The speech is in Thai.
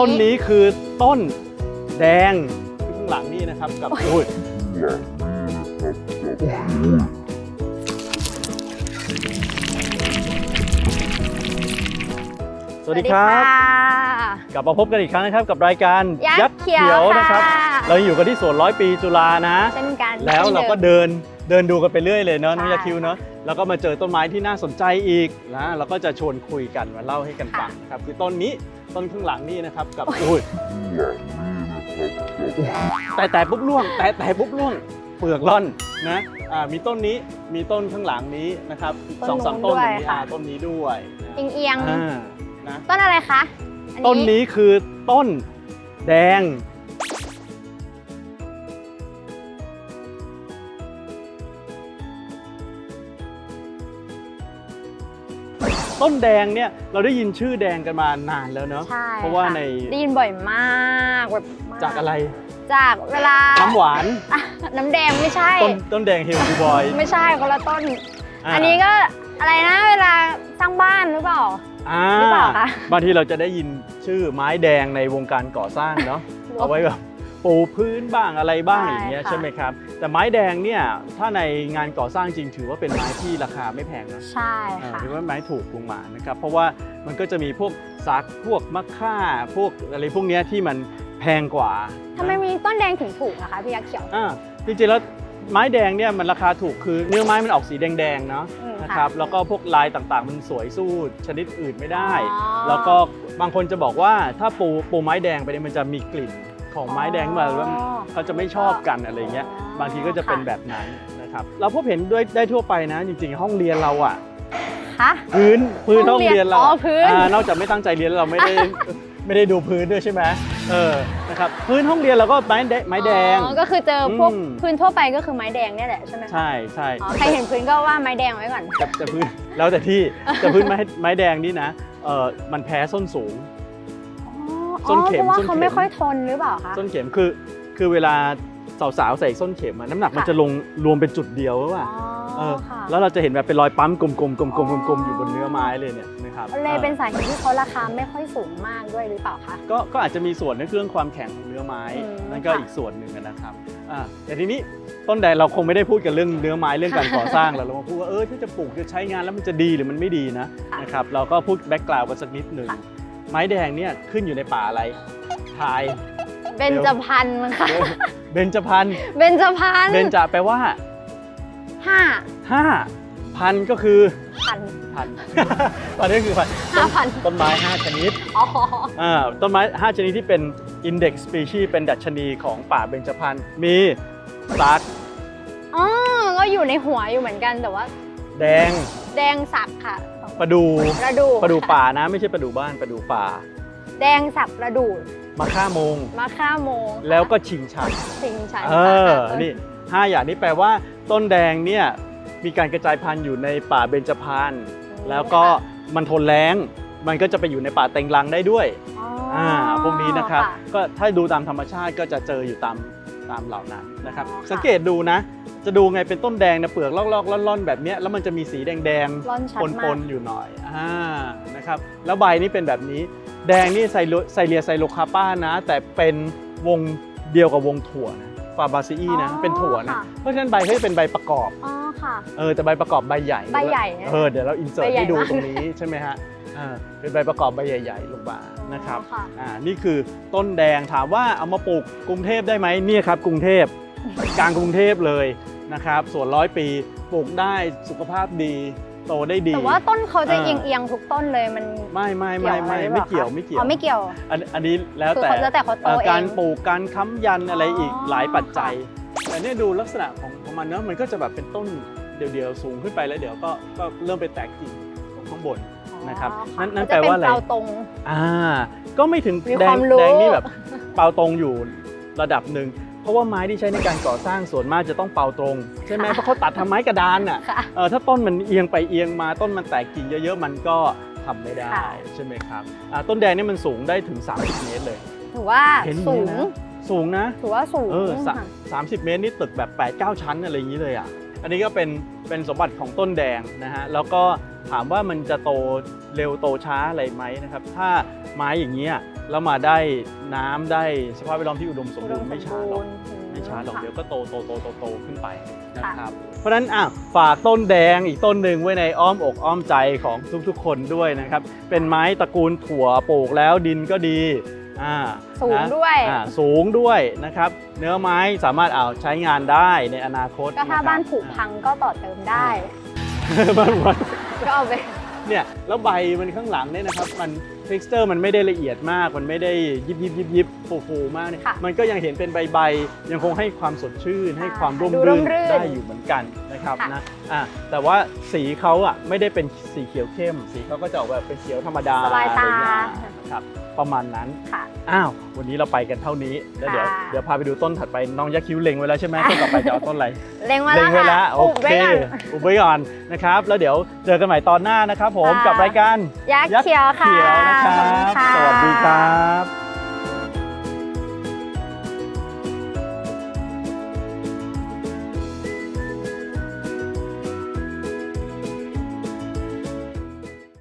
ต้นนี้คือต้นแดงข้างหลังนี่นะครับกับอุ้ยสวัสดีครับ กลับมาพบกันอีกครั้งนะครับกับรายการยักษ์เขียวนะครับค่ะเราอยู่กันที่สวนร้อยปีจุฬานะ เช่นกัน แล้วเราก็ช่นดิมเดิน เดินดูกันไปเรื่อยเลยเนาะน้องใช่ยาคิวเนาะแล้วก็มาเจอต้นไม้ที่น่าสนใจอีกนะเราก็จะชวนคุยกันมาเล่าให้กันฟังนะครับคือต้นนี้ต้นข้างหลังนี่นะครับกับอุ้ยแต่แต่ปุ๊บร่วง แต่แต่ปุ๊บร่วงเปลือกร่อนนะอ่ามีต้นนี้มีต้นข้างหลังนี้นะครับอีกสองสามต้นอย่างนี้อ่าต้นนี้ด้วยนะเอียงเอียงๆอ่านะต้นอะไรคะอัต้นนี้คือต้นแดง ต้นแดงเนี่ยเราได้ยินชื่อแดงกันมานานแล้วเนาะใช่เพราะว่าค่ในได้ยินบ่อยมากแบบมจากอะไรจากเวลาน้ำหวานอะน้ำแดงไม่ใช่ ต้นต้นแดงเฮลบูบอย ไม่ใช่คนละต้นาอันนี้ก็อะไรนะ เวลาสร้างบ้านหรือเปล่า อ่าหรือเปล่าคะ บางทีเราจะได้ยินชื่อไม้แดงในวงการก่อสร้างเนาะเอาไว้แบบ ปูพื้นบ้างอะไรบ้างใช่อย่างเงี้ยค่ะ ใช่ไหมครับ แต่ไม้แดงเนี่ยถ้าในงานก่อสร้างจริงถือว่าเป็นไม้ที่ราคาไม่แพงนะใช่เออค่ะ ถือว่าไม้ถูกลงมานะครับ เพราะว่ามันก็จะมีพวกซักพวกมะค่าพวกอะไรพวกเนี้ยที่มันแพงกว่าทำไมมีต้นแดงถึงถูกนะคะพี่ยักษ์เขียว อ่าจริงๆแล้วไม้แดงเนี่ยมันราคาถูกคือเนื้อไม้มันออกสีแดงๆเนาะอืมนะครับแล้วก็พวกลายต่างๆ มันสวยสู้ชนิดอื่นไม่ได้ อ๋อ แล้วก็บางคนจะบอกว่าถ้าปูปูไม้แดงไปเนี่ยมันจะมีกลิ่น ของไม้แดงมาแล้วอ๋อเขาจะไม่ชอบกันอะไรเงี้ยอ๋อบางทีก็จะเป็นค่ะแบบนั้นนะครับเราพบเห็นด้วยได้ทั่วไปนะ จริงๆ ห้องเรียนเราอะคะพื้นพื้นห้ห้อองงเรียนเรียนเราอ๋อพื้นานอกจากไม่ตั้งใจเรียนแล้วเราไม่ได้ไม่ได้ดูพื้นด้วยใช่ไหมเออ นะครับ พื้นห้องเรียนเราก็ไม้แดงไม้แดงอ๋อก็คือเจอพวกอืมพื้นทั่วไปก็คือไม้แดงเนี่ยแหละใช่ไหมคะใช่ใช่อ๋อใครเห็นพื้นก็ว่าไม้แดงไว้ก่อนแต่แต่พื้นแล้วแต่ที่แต่พื้นไม้ไม้แดงนี่นะ เออมันแพ้ส้นสูงอ๋ ส้อนเข็มเพราะว่าส้นเข็มเขาไม่ค่อยทนหรือเปล่าคะ ส้นเข็มคือ คือเวลาสาวๆใส่ส้นเข็มอะน้ำหนักมันค่ะ จะลงรวมเป็นจุดเดียวหรือเปล่าอ๋อเออค่ะ แล้วเราจะเห็นแบบเป็นรอยปั๊มกลมๆกลมๆกลมๆกลมๆอยู่บนเนื้อไม้เลยเนี่ยนะครับเลยเป็นออสาเหตุที่เขาราคาไม่ค่อยสูงมากด้วยหรือเปล่าคะ ก็ก็อาจจะมีส่วนในเรื่องความแข็งของเนื้อไม้อืมนั่นก็ค่ะอีกส่วนหนึ่งอะนะครับอ่าแต่ทีนี้ต้นแดงเราคงไม่ได้พูดกันเรื่องเนื้อไม้เรื่องการก่อสร้างแล้วเรามาพูดว่าเออถ้าจะปลูกจะใช้งานแล้วมันจะดีหรือมันไม่ดีนะนะครับเราก็พูดแบ็กกราวด์กันสักนิดหนึ่ง ไม้แดงเนี่ยขึ้นอยู่ในป่าอะไรทาย เบญจพรรณค่ะ เบญจพรรณเบญจพรรณเบญจแปลว่าห้าห้าพันก็คือพันพัน ตอนนี้คือพันห้าพันต้นไม้ห้าชนิดอ๋อ อ่าต้นไม้5ชนิดที่เป็น Index Species เป็นดัชนีของป่าเบญจพรรณมีสักอ๋อ ก็อยู่ในหัวอยู่เหมือนกันแต่ว่า แดง แดงสับค่ะ ประดูประดูประดูป่านะไม่ใช่ประดูบ้านประดูป่า แดงสับประดูมะค่าโมงมะค่าโมงแล้วก็ชิงชันสิงชันเออนี่ห้าอย่างนี้แปลว่า ต้นแดงเนี่ยมีการกระจายพันธุ์อยู่ในป่าเบญจพรรณแล้วก็มันทนแล้ง มันก็จะไปอยู่ในป่าเต็งรังได้ด้วยอ๋ออ่าพวกนี้นะครับค่ะก็ถ้าดูตามธรรมชาติก็จะเจออยู่ตามตามเหล่านั้นนะครับอ๋อค่ะสังเกตดูนะ จะดูไงเป็นต้นแดงเนี่ยเปลือกลอกๆล่อนๆแบบเนี้ยแล้วมันจะมีสีแดงร่อนชัดๆปมากนๆอยู่หน่อยอ่านะครับแล้วใบนี่เป็นแบบนี้ แดงนี่ไซโลไซเลียไซโลคาป้านะ แต่เป็นวงเดียวกับวงถั่วนะฟาบาซีอีนะอ๋อเป็นถั่วนะค่ะเพราะฉะนั้นใบเขาจะเป็นใบประกอบ อ๋อค่ะ เออแต่ใบประกอบใบใหญ่ใบใหญ่นะเออเดี๋ยวเราอินเสิร์ตใบใหญ่ให้ดูมาก ตรงนี้ใช่ไหมฮะอ่าเป็นใบประกอบใบใหญ่ๆลงมานะครับอ๋อค่ะอ่านี่คือต้นแดงถามว่าเอามาปลูกกรุงเทพได้ไหมเนี่ยครับกรุงเทพกลางกรุงเทพเลย นะครับส่วนร้อยปีปลูกได้สุขภาพดี โตได้ดี แต่ว่าต้นเขาจะเออเอียงเอียงๆทุกต้นเลยมัน ไม่ไม่ไม่ไม่อะรหไม่รือปล่าเกี่ยวคะไม่เกี่ยวอ๋อไม่เกี่ยว อันอันนี้แล้วคือแต่เขาแล้วแต่เขาโตเอ่อเองการปลูกการค้ำยันอะไรอีกอ๋อหลายปัจจัยแต่เนี่ยดูลักษณะของของมันเนอะมันก็จะแบบเป็นต้นเดี่ยวๆสูงขึ้นไปแล้วเดี๋ยวก็ก็เริ่มไปแตกกิ่งตรงข้างบนนะครับอ๋อนั่นนั่นเขจแปลว่าอะไรเป็นเปลาตรงอ่าก็ไม่ถึงมีแดควางมรู้แดงนี่แบบเป่าตรงอยู่ระดับหนึ่ง เพราะว่าไม้ที่ใช้ในการก่อสร้างส่วนมากจะต้องเป่าตรง ใช่ไหมเพราะเขาตัดทำไม้กระดานน่ะค่ะเออถ้าต้นมันเอียงไปเอียงมาต้นมันแตกกิ่งเยอะๆมันก็ทำไม่ได้ค่ะใช่ไหมครับอ่าต้นแดงนี่มันสูงได้ถึง 30 เมตรเลยถือว่าเห็นสูงเนี่ยนะสูงนะถือว่าสูงเออสะค่ะสามสิบเมตรนี่ตึกแบบ8 9ชั้นอะไรอย่างนี้เลยอะอันนี้ก็เป็นเป็นสมบัติของต้นแดงนะฮะแล้วก็ถามว่ามันจะโตเร็วโตช้าอะไรไหมนะครับ ถ้าไม้อย่างเงี้ย แล้วมาได้น้ำได้สภาพแวดล้อมที่อุดมสมอุบูดรมณ์สไม่มช้าหรบูอกรณ์ไม่ช้าหรอกค่ะเดี๋ยวก็โตโตโตโตโตขึ้นไปนะค่ะครับ เพราะฉะนั้นอะฝากต้นแดงอีกต้นหนึ่งไว้ในอ้อมอกอ้อมใจของทุกๆคนด้วยนะครับ เป็นไม้ตระกูลถั่วปลูกแล้วดินก็ดีอ่าสูงนะด้วยอ่าสูงด้วยนะครับ เนื้อไม้สามารถเอาใช้งานได้ในอนาคตก็ถ้าะครับบ้านผุพังก็ต่อเติมได้บ้านพังก็เอาไปเนี่ยแล้วใบมันข้างหลังเนี่ยนะครับมัน texture มันไม่ได้ละเอียดมาก มันไม่ได้ยิบยิบยิบยิบฟูฟูมากเนี่ยค่ะมันก็ยังเห็นเป็นใบใบๆยังคงให้ความสดชื่น ให้ความร่มดูร่รื่มนรื่น ได้อยู่เหมือนกัน นะครับค่ะนะอะแต่ว่าสีเขาอะไม่ได้เป็นสีเขียวเข้ม สีเขาก็จะออกแบบเป็นเขียวธรรมดาสบายตา อะไรเงี้ยนะครับประมาณนั้น ค่ะ อ้าววันนี้เราไปกันเท่านี้แล้วเดี๋ยวค่ะ เดี๋ยวพาไปดูต้นถัดไปน้องยักษ์คิ้วเล็งไว้แล้วใช่ไหมต้นต่อไปจะเอาต้นอะไร เล็งไว้เล็แล้งวไว้ค่ะแล้วโออุบเคไว้ก่อน อุบไว้ก่อนนะครับ แล้วเดี๋ยวเจอกันใหม่ตอนหน้านะครับผมค่ะ กับรายการยักษ์เขียวค่ะเขียวนะครับ ขอบณะสวัสดีครับ